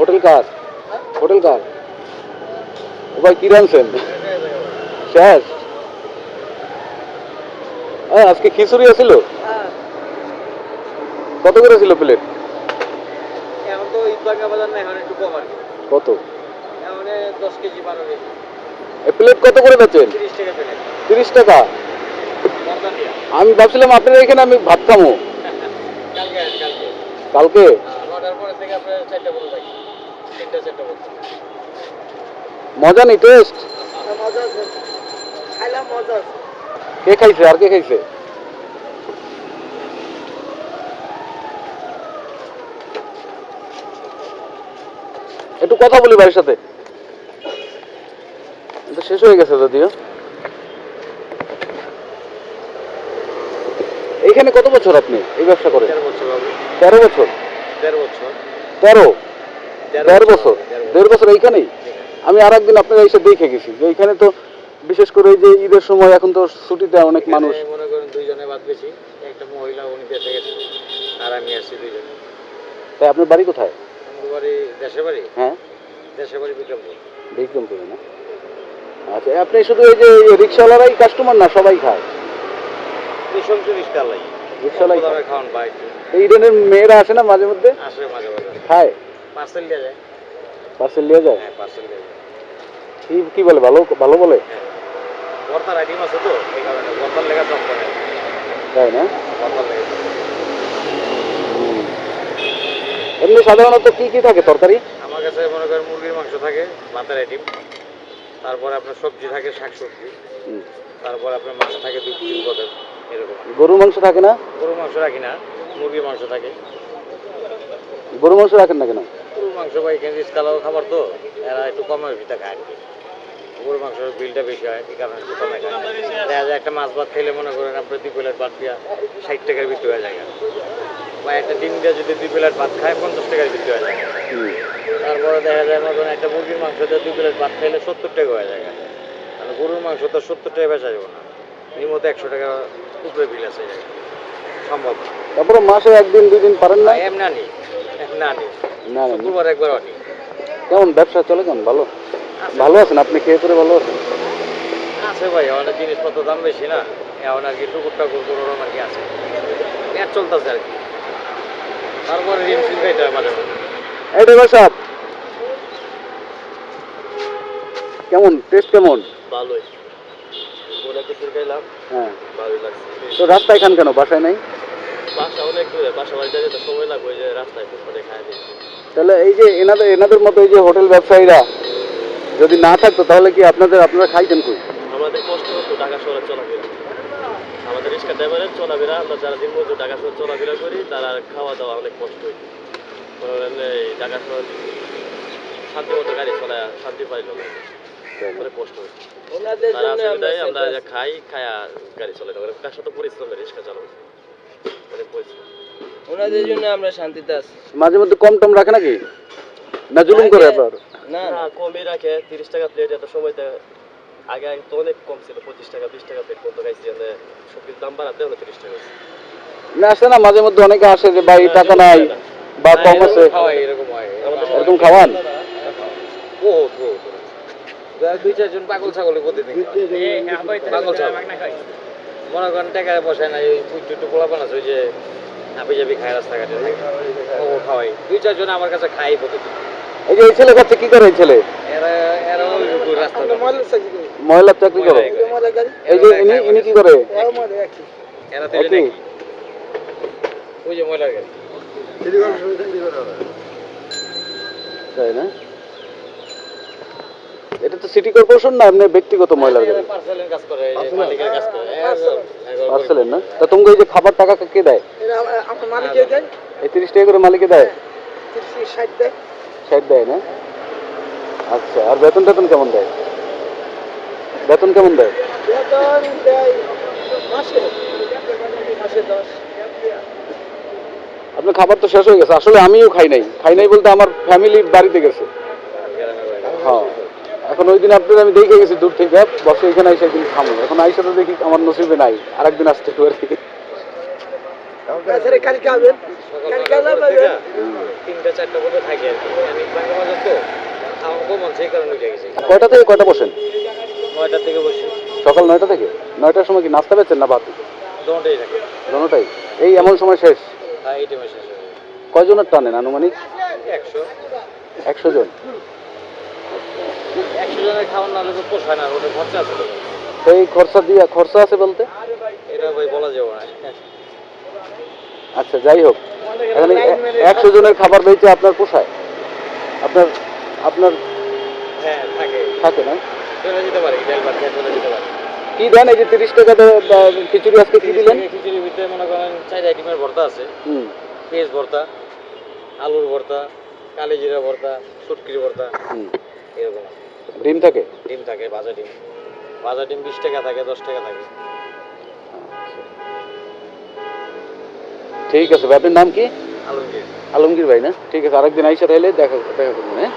Hotel কার? Hotel কার? ভাই শেষ হ্যাঁ আজকে খিচুড়ি আছিল। কত করে ছিল প্লেট এখন তো ঈদ বাজার না এখন একটু কম আর কি। কত? এখন এ কেজি বারো কেজি। এ প্লেট কত করে বেচেন? তিরিশ টাকা আমি ভাবছিলাম আপনার এখানে আমি ভাত খামো। কালকে কালকে। কালকে? হ্যাঁ, পরে থেকে আপনার বলে মজা নেই টেস্ট কে খাইছে আর কে খাইছে? একটু কথা বলি ভাইয়ের সাথে। শেষ হয়ে গেছে যদিও। এইখানে কত বছর আপনি এই ব্যবসা করেন? দেড় বছর? তেরো বছর। তেরো? দেড় বছর দেড় বছর। এইখানেই? আমি আর একদিন আপনার এসে দেখে গেছি। যে এইখানে তো বিশেষ করে এই যে ঈদের সময় এখন তো ছুটিতে অনেক মানুষ। মনে করেন দুইজনে বাদ বেশি। একটা মহিলা উনি দেশে গেছে। আর আমি আসছি দুইজনে। তাই আপনার বাড়ি কোথায়? আমার বাড়ি দেশের বাড়ি? হ্যাঁ। দেশের বাড়ি বিক্রমপুর। বিক্রমপুরে না? আচ্ছা আপনি শুধু এই যে রিক্সাওয়ালারাই কাস্টমার না সবাই খায়? ভীষণ রিক্সাওয়ালাই। খাওয়ান বাইক এই ইডেনের মেয়েরা আসে না মাঝে মধ্যে? আসে মাঝে মাঝে। খায়? পার্সেল দিয়ে যায়। পার্সেল নিয়ে যায়? হ্যাঁ পার্সেল দিয়ে যায়। কি কি বলে ভালো ভালো বলে? হ্যাঁ বর্তার আইডিম আছে তো এই কারণে বর্তার লেখা জব করে। তাই না? বর্তার লেখা এমনি সাধারণত কি কি থাকে তরকারি? আমার কাছে মনে করেন মুরগির মাংস থাকে ভাতের আইটেম। তারপরে আপনার সবজি থাকে শাক সবজি। তারপর আপনার মাছ থাকে দুই তিন পদের এরকম। গরুর মাংস থাকে না? গরু মাংস রাখি না মুরগির মাংস থাকে। গরুর মাংস রাখেন না কেন? মাংস বা এখানে রিস্কালাও খাবার তো এরা একটু কমের ভিতরে খায়। গরুর মাংসের বিলটা বেশি হয় এই কারণে একটু কমে খায়। দেখা যায় একটা মাছ ভাত খেলে মনে করেন আপনার দুই প্লেট ভাত দিয়া ষাট টাকার বিক্রি হয়ে যায়। বা একটা ডিম দিয়ে যদি দুই প্লেট ভাত খায় পঞ্চাশ টাকার বিক্রি হয়ে যায়। তারপরে দেখা যায় মতন একটা মুরগির মাংস দিয়ে দুই প্লেট ভাত খাইলে সত্তর টাকা হয়ে যায়। তাহলে গরুর মাংস তো সত্তর টাকা বেচা যাবে না। মধ্যে একশো টাকা উপরে বিল আছে। সম্ভব তারপরে মাসে একদিন দুই দিন পারেন না? এমনি এমনি না না, না। শুক্রবার একবার আনি কেমন ব্যবসা চলে কেমন? ভালো? ভালো আছেন? আপনি খেয়ে পরে ভালো আছেন? আছে ভাই অনেক জিনিসপত্র দাম বেশি না। এখন আর কি টুকুর টাকুর কোনো রকম আর কি আছে। পেট চলতেছে আর কি। তারপরে ঋণ খাইতে হয় মাঝে এই ড্রাইভার সাহেব কেমন? টেস্ট কেমন? ভালোই। বলে কিছু খাইলাম। হ্যাঁ। ভালোই লাগছে। তো রাস্তায় খান কেন? বাসায় নাই? বাসা অনেক দূরে বাসা বাড়িতে যেতে সময় লাগবে ওই যে রাস্তায় ফুটপাতে খাই দিই। তাহলে এই যে এনাদের এনাদের মতো এই যে হোটেল ব্যবসায়ীরা যদি না থাকতো তাহলে কি আপনাদের আপনারা খাইতেন কই? আমাদের কষ্ট হতো ঢাকা শহরে চলাফেরা। আমাদের রিক্সা ড্রাইভারের চলাফেরা আমরা যারা দিন মজুর ঢাকা শহরে চলাফেরা করি তারা খাওয়া দাওয়া অনেক কষ্ট এই ঢাকা শহর শান্তি মতো গাড়ি চলায় শান্তি পাইল না। অনেক কষ্ট হয় জন্য আমরা খাই খায়া গাড়ি চলে না। তার সাথে পরিশ্রম রিক্সা চালানো? অনেক পরিশ্রম। ওনাদের জন্য আমরা শান্তিতে আছি। মাঝে মধ্যে কম টম রাখে নাকি? না জুলুম করে আপনার না না। না কমই রাখে। তিরিশ টাকা প্লেট এত সময়তে আগে আগে তো অনেক কম ছিল। পঁচিশ টাকা বিশ টাকা প্লেট পর্যন্ত খাইছি। সবজির দাম বাড়াতে হলো তিরিশ টাকা না আসে না মাঝে মধ্যে অনেকে আসে যে ভাই টাকা নাই বা কম আছে। এরকম হয়। এরকম খাওয়ান? বহুত বহুত দুই চারজন পাগল ছাগলের প্রতিদিন পাগল ছাগল। মনে করেন টাকা পয়সা নাই ওই একটু একটু পোলা বানাচ্ছে ওই যে হাবি জাবি খায় রাস্তাঘাটে ও খাওয়াই। দুই চারজন আমার কাছে খাই প্রতিদিন এই যে এই ছেলে খাচ্ছে কি করে এই ছেলে? এরা এরা ওই ওই রাস্তা মহিলার চাকরি করে। এই যে ইনি ইনি কি করে? এরা তো একই? ওই যে ময়লার গাড়ি। তাই না? এটা তো সিটি কর্পোরেশন না এমনি ব্যক্তিগত মহিলার গাড়ি? পার্সেলের কাজ করে মালিকের কাজ করে। পার্সেলের না? তা এই যে খাবার টাকা কে দেয়? এই তিরিশ টাকা করে মালিকে দেয়? ষাট দেয়। ষাট দেয় না? আচ্ছা আর বেতন টেতন কেমন দেয়? বেতন কেমন দেয়? বেতন দেয় মাসে। মাসে দশ। আপনার খাবার তো শেষ হয়ে গেছে। আসলে আমিও খাই নাই। খাই নাই বলতে আমার ফ্যামিলি বাড়িতে গেছে। হ্যাঁ। এখন ওই দিন আপনার আমি দেখে গেছি দূর থেকে বসে এখানে এসে একদিন খামো। এখন আইসা তো দেখি আমার নসিবে নাই আর একদিন আসতে পারি নয়টার পর কয়টা থেকে কয়টা বসেন? নয়টার থেকে বসি। সকাল নয়টা থেকে? নয়টার সময় কি নাস্তা পেয়েছেন না ভাত? দোনোটাই এই এমন সময় শেষ? এই টাইমে শেষ কয়জনের টানেন আনুমানিক? একশো। একশো জন? জনের খাওয়ান না হলে পোষায় না ওটা খরচা আছে এই খরচা দিয়ে খরচা আছে বলতে? এটা ভাই বলা যাবে না। আচ্ছা যাই হোক। এখানে একশো জনের খাবার বেঁচে আপনার পোষায়? আপনার আপনার হ্যাঁ থাকে। থাকে না? চলে যেতে পারি ডাল ভাত খেয়ে চলে যেতে পারি। কি দেন এই যে তিরিশ টাকা খিচুড়ি আজকে কি দিলেন? খিচুড়ির ভিতরে মনে করেন চার আইটেমের ভর্তা আছে। হুম। পেঁয়াজ ভর্তা আলুর ভর্তা কালি জিরা ভর্তা সুটকির ভর্তা এরকম আছে। ডিম থাকে? ডিম থাকে ভাজা ডিম। ভাজা ডিম বিশ টাকা থাকে দশ টাকা থাকে। ঠিক আছে ভাই আপনার নাম কি? আলমগীর। আলমগীর ভাই না? ঠিক আছে আরেকদিন আইসা তাহলে দেখা দেখা করবেন হ্যাঁ?